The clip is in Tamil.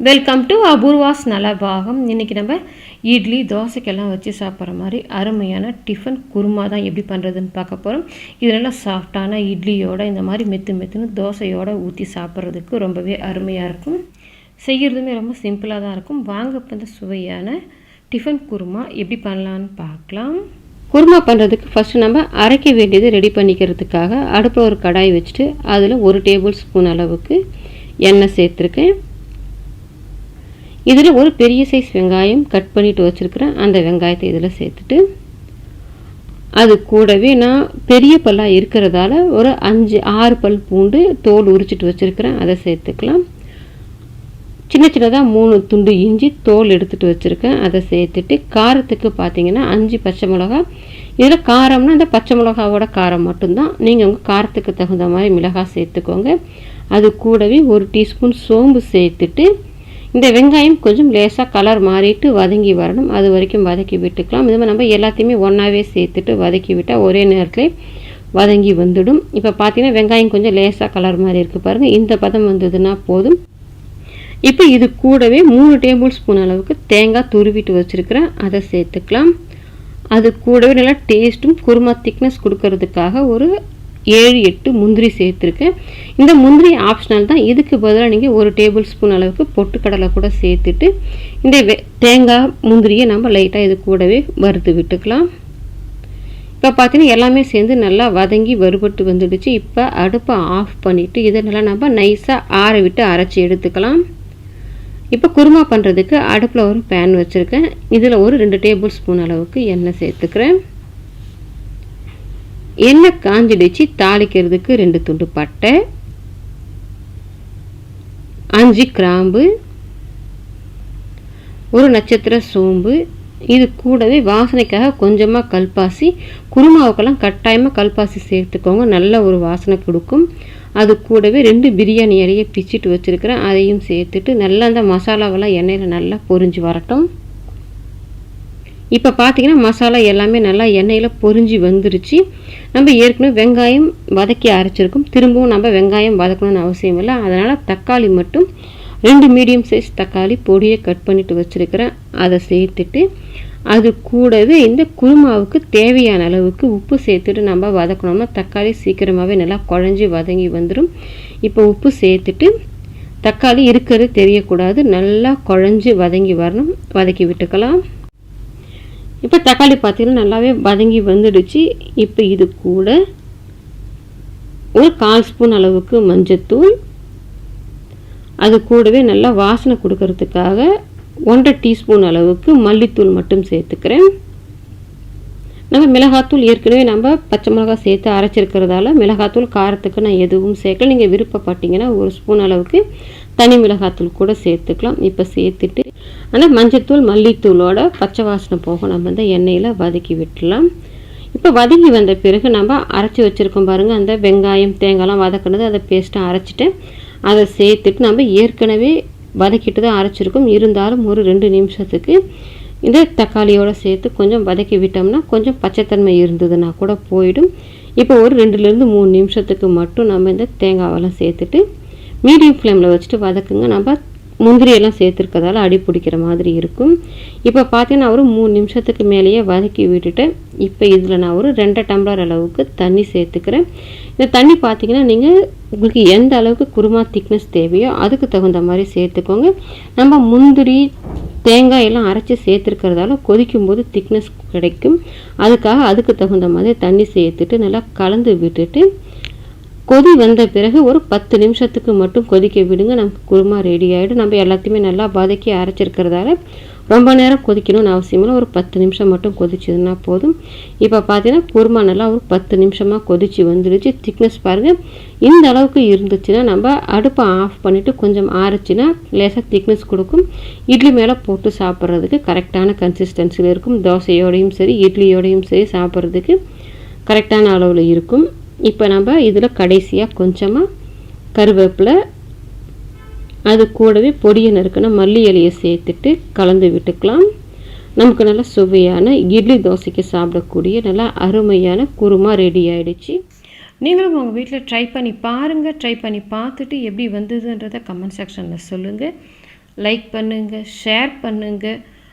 வெல்கம் டு அபூர்வாஸ் நலபாகம் இன்றைக்கி நம்ம இட்லி தோசைக்கெல்லாம் வச்சு சாப்பிட்ற மாதிரி அருமையான டிஃபன் குருமா தான் எப்படி பண்ணுறதுன்னு பார்க்க போகிறோம் இது நல்லா சாஃப்டான இட்லியோட இந்த மாதிரி மெத்து மெத்துன்னு தோசையோடு ஊற்றி சாப்பிட்றதுக்கு ரொம்பவே அருமையாக இருக்கும். செய்கிறதுமே ரொம்ப சிம்பிளாக தான் இருக்கும். வாங்க இப்போ இந்த சுவையான டிஃபன் குருமா எப்படி பண்ணலான்னு பார்க்கலாம். குருமா பண்ணுறதுக்கு ஃபஸ்ட்டு நம்ம அரைக்க வேண்டியது ரெடி பண்ணிக்கிறதுக்காக அடுப்பில் ஒரு கடாய் வச்சுட்டு அதில் ஒரு டேபிள் ஸ்பூன் அளவுக்கு எண்ணெய் சேர்த்துருக்கேன். இதில் ஒரு பெரிய சைஸ் வெங்காயம் கட் பண்ணிட்டு வச்சுருக்கிறேன் அந்த வெங்காயத்தை இதில் சேர்த்துட்டு அது கூடவே நான் பெரிய பல்லாக இருக்கிறதால ஒரு அஞ்சு ஆறு பல் பூண்டு தோல் உரிச்சிட்டு வச்சுருக்கிறேன். அதை சேர்த்துக்கலாம். சின்ன சின்னதாக மூணு துண்டு இஞ்சி தோல் எடுத்துகிட்டு வச்சுருக்கேன். அதை சேர்த்துட்டு காரத்துக்கு பார்த்தீங்கன்னா அஞ்சு பச்சை மிளகா. இதில் காரம்னா இந்த பச்சை மிளகாவோட காரம் மட்டும்தான். நீங்கள் உங்கள் காரத்துக்கு தகுந்த மாதிரி மிளகாய் சேர்த்துக்கோங்க. அது கூடவே ஒரு டீஸ்பூன் சோம்பு சேர்த்துட்டு இந்த வெங்காயம் கொஞ்சம் லேசாக கலர் மாறிட்டு வதங்கி வரணும். அது வரைக்கும் வதக்கி விட்டுக்கலாம். இது மாதிரி நம்ம எல்லாத்தையுமே ஒன்றாவே சேர்த்துட்டு வதக்கி விட்டால் ஒரே நேரத்தில் வதங்கி வந்துடும். இப்போ பார்த்தீங்கன்னா வெங்காயம் கொஞ்சம் லேசாக கலர் மாதிரி இருக்குது பாருங்கள் இந்த பதம் வந்ததுன்னா போதும். இப்போ இது கூடவே மூணு டேபிள் ஸ்பூன் அளவுக்கு தேங்காய் துருவிட்டு வச்சுருக்கிறேன். அதை சேர்த்துக்கலாம். அது கூடவே நல்லா டேஸ்ட்டும் குருமா திக்னஸ் கொடுக்கறதுக்காக ஒரு ஏழு எட்டு முந்திரி சேர்த்துருக்கேன். இந்த முந்திரி ஆப்ஷனல் தான். இதுக்கு பதிலாக நீங்கள் ஒரு டேபிள் ஸ்பூன் அளவுக்கு பொட்டுக்கடலை கூட சேர்த்துட்டு இந்த தேங்காய் முந்திரியை நம்ம லைட்டாக இது கூடவே வறுத்து விட்டுக்கலாம். இப்போ பார்த்தீங்கன்னா எல்லாமே சேர்ந்து நல்லா வதங்கி வறுபட்டு வந்துடுச்சு. இப்போ அடுப்பை ஆஃப் பண்ணிவிட்டு இதை நல்லா நம்ம நைஸாக ஆற விட்டு அரைச்சி எடுத்துக்கலாம். இப்போ குருமா பண்ணுறதுக்கு அடுப்பில் ஒரு பேன் வச்சுருக்கேன். இதில் ஒரு ரெண்டு டேபிள் ஸ்பூன் அளவுக்கு எண்ணெய் சேர்த்துக்கிறேன். எண்ணெய் காஞ்சிடுச்சு தாளிக்கிறதுக்கு ரெண்டு துண்டு பட்டை அஞ்சு கிராம்பு ஒரு நட்சத்திர சோம்பு. இது கூடவே வாசனைக்காக கொஞ்சமாக கல்பாசி. குருமாவுக்கெல்லாம் கட்டாயமாக கல்பாசி சேர்த்துக்கோங்க. நல்ல ஒரு வாசனை கொடுக்கும். அது கூடவே ரெண்டு பிரியாணி இலையை பிச்சுட்டு வச்சுருக்கிறேன். அதையும் சேர்த்துட்டு நல்லா அந்த மசாலாவெல்லாம் எண்ணெயில் நல்லா பொரிஞ்சு வரட்டும். இப்போ பார்த்தீங்கன்னா மசாலா எல்லாமே நல்லா எண்ணெயில் பொறிஞ்சி வந்துருச்சு. நம்ம ஏற்கனவே வெங்காயம் வதக்கி அரைச்சிருக்கோம். திரும்பவும் நம்ம வெங்காயம் வதக்கணும்னு அவசியம் இல்லை. அதனால் தக்காளி மட்டும் ரெண்டு மீடியம் சைஸ் தக்காளி பொடியை கட் பண்ணிட்டு வச்சுருக்கிறேன். அதை சேர்த்துட்டு அது கூடவே இந்த குருமாவுக்கு தேவையான அளவுக்கு உப்பு சேர்த்துட்டு நம்ம வதக்கணும்னா தக்காளி சீக்கிரமாகவே நல்லா குழஞ்சி வதங்கி வந்துடும் இப்போ உப்பு சேர்த்துட்டு தக்காளி இருக்கிறது தெரியக்கூடாது. நல்லா குழஞ்சி வதங்கி வரணும். வதக்கி விட்டுக்கலாம். இப்போ தக்காளி பார்த்தீங்கன்னா நல்லாவே வதங்கி வந்துடுச்சு. இப்போ இது கூட ஒரு கால் ஸ்பூன் அளவுக்கு மஞ்சத்தூள். அது கூடவே நல்லா வாசனை கொடுக்கறதுக்காக ஒன்றரை டீஸ்பூன் அளவுக்கு மல்லித்தூள் மட்டும் சேர்த்துக்கிறேன். நம்ம மிளகாத்தூள் ஏற்கனவே நம்ம பச்சை மிளகாய் சேர்த்து அரைச்சிருக்கிறதால மிளகாத்தூள் காரத்துக்கு நான் எதுவும் சேர்க்கல. நீங்கள் விருப்பப்பட்டீங்கன்னா ஒரு ஸ்பூன் அளவுக்கு தனி மிளகாத்தூள் கூட சேர்த்துக்கலாம். இப்போ சேர்த்துட்டு ஆனால் மஞ்சத்தூள் மல்லித்தூளோட பச்சை வாசனை போக நம்ம இந்த எண்ணெயில் வதக்கி விட்டுலாம் இப்போ வதங்கி வந்த பிறகு நம்ம அரைச்சி வச்சுருக்கோம் பாருங்கள் அந்த வெங்காயம் தேங்காய்லாம் வதக்கினது அதை பேஸ்ட்டாக அரைச்சிட்டு அதை சேர்த்துட்டு நம்ம ஏற்கனவே வதக்கிட்டு தான் அரைச்சிருக்கோம். இருந்தாலும் ஒரு ரெண்டு நிமிஷத்துக்கு இந்த தக்காளியோடு சேர்த்து கொஞ்சம் வதக்கி விட்டோம்னா கொஞ்சம் பச்சைத்தன்மை இருந்ததுன்னா கூட போயிடும். இப்போ ஒரு ரெண்டுலேருந்து மூணு நிமிஷத்துக்கு மட்டும் நம்ம இந்த தேங்காவெல்லாம் சேர்த்துட்டு மீடியம் ஃப்ளேமில் வச்சுட்டு வதக்குங்க. நம்ம முந்திரியெல்லாம் சேர்த்துருக்கதால அடி பிடிக்கிற மாதிரி இருக்கும். இப்போ பார்த்தீங்கன்னா ஒரு மூணு நிமிஷத்துக்கு மேலேயே வதக்கி விட்டுட்டு இப்போ இதில் நான் ஒரு ரெண்டரை டம்ளர் அளவுக்கு தண்ணி சேர்த்துக்கிறேன். இந்த தண்ணி பார்த்தீங்கன்னா நீங்கள் உங்களுக்கு எந்த அளவுக்கு குருமா திக்னஸ் தேவையோ அதுக்கு தகுந்த மாதிரி சேர்த்துக்கோங்க. நம்ம முந்திரி தேங்காய் எல்லாம் அரைச்சி சேர்த்துருக்கிறதால கொதிக்கும் போது திக்னஸ் கிடைக்கும். அதுக்காக அதுக்கு தகுந்த மாதிரி தண்ணி சேர்த்துட்டு நல்லா கலந்து விட்டுட்டு கொதி வந்த பிறகு ஒரு பத்து நிமிஷத்துக்கு மட்டும் கொதிக்க விடுங்க. நமக்கு குருமா ரெடி ஆகிடும் நம்ம எல்லாத்தையுமே நல்லா வதக்கி அரைச்சிருக்கிறதால ரொம்ப நேரம் கொதிக்கணும்னு அவசியம் இல்லை. ஒரு பத்து நிமிஷம் மட்டும் கொதிச்சதுன்னா போதும். இப்போ பார்த்தீங்கன்னா குருமா நல்லா ஒரு பத்து நிமிஷமாக கொதிச்சு வந்துடுச்சு திக்னஸ் பாருங்கள் இந்த அளவுக்கு இருந்துச்சுன்னா நம்ம அடுப்பை ஆஃப் பண்ணிவிட்டு கொஞ்சம் ஆறுச்சுன்னா லேசாக திக்னஸ் கொடுக்கும். இட்லி மேலே போட்டு சாப்பிட்றதுக்கு கரெக்டான கன்சிஸ்டன்சியில் இருக்கும். தோசையோடையும் சரி இட்லியோடையும் சரி சாப்பிட்றதுக்கு கரெக்டான அளவில் இருக்கும். இப்போ நம்ம இதில் கடைசியாக கொஞ்சமாக கருவேப்பிலை அது கூடவே பொடியை நறுக்கின மல்லி இலையை சேர்த்துட்டு கலந்து விட்டுக்கலாம். நமக்கு நல்லா சுவையான இட்லி தோசைக்கு சாப்பிடக்கூடிய நல்லா அருமையான குருமா ரெடி ஆகிடுச்சு நீங்களும் உங்கள் வீட்டில் ட்ரை பண்ணி பாருங்கள் ட்ரை பண்ணி பார்த்துட்டு எப்படி வந்ததுன்றதை கமெண்ட் செக்ஷனில் சொல்லுங்கள் லைக் பண்ணுங்கள் ஷேர் பண்ணுங்கள்